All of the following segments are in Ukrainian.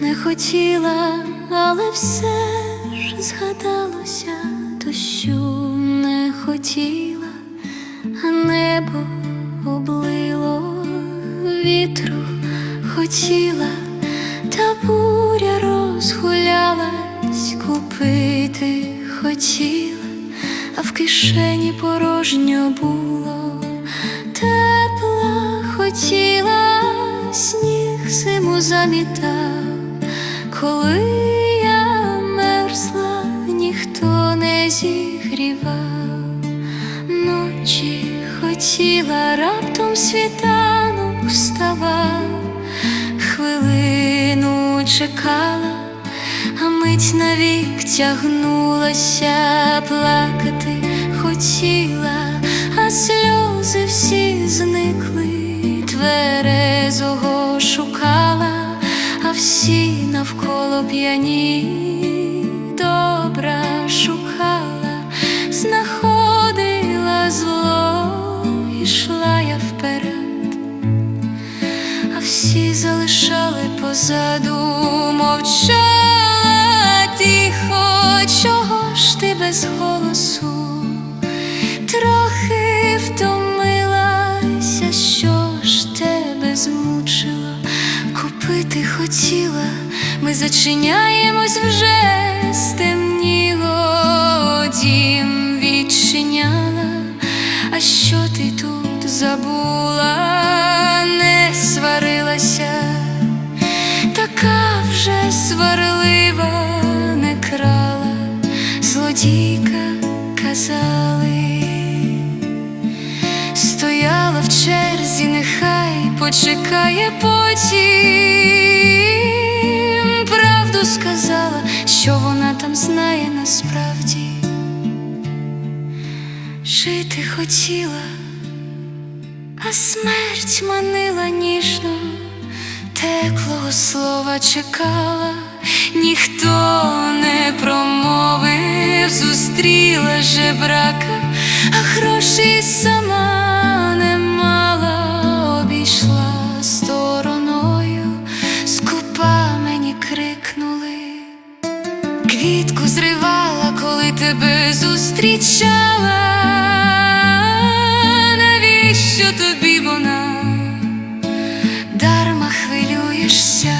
не хотіла, але все ж згадалося, дощу не хотіла, а небо облило вітру хотіла, та буря розгулялась, купити хотіла, а в кишені порожньо було, тепла хотіла, сніг зиму замітав, коли я мерзла, ніхто не зігрівав, ночі хотіла, раптом світанок вставав, хвилину чекала, а мить навік тягнулася, плакати. Хотіла, навколо п'яні добра шукала, знаходила зло, ішла я вперед. А всі залишали позаду, мовчала тихо, чого ж ти без голосу, трохи втомилася, що ж тебе змучило, купити хотіла, ми зачиняємось вже стемніло, дім відчиняла. А що ти тут забула, не сварилася, така вже сварлива не крала, злодійка казали, почекає потім. Правду сказала, що вона там знає насправді. Жити хотіла, а смерть манила ніжно, теплого слова чекала, ніхто не промовив, зустріла жебрака, а грошей сама зустрічала. Навіщо тобі вона? Дарма хвилюєшся,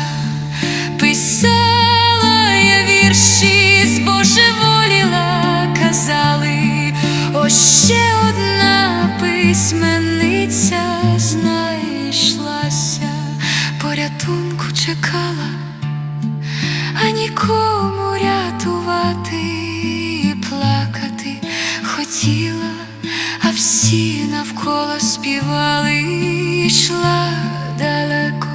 писала я вірші, збожеволіла, казали, ось ще одна письменниця знайшлася, порятунку чекала а нікому співали, йшла далеко,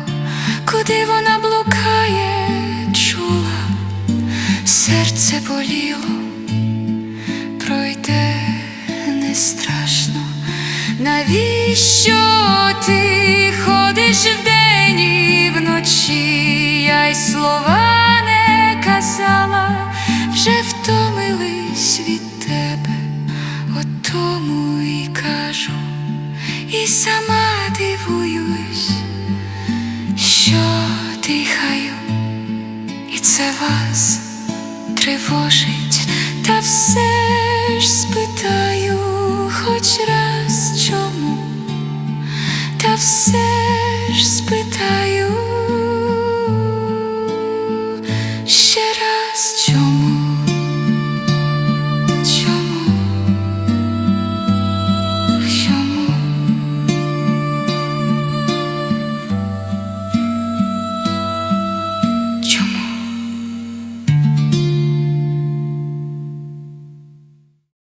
куди вона блукає, чула, серце боліло, пройде не страшно. Навіщо ти ходиш вдень і вночі, я й слова не казала, вже втомились від тебе, от тому і кажу, і сама дивуюсь, що дихаю, і це вас тривожить, та все ж спитаю, хоч раз чому, та все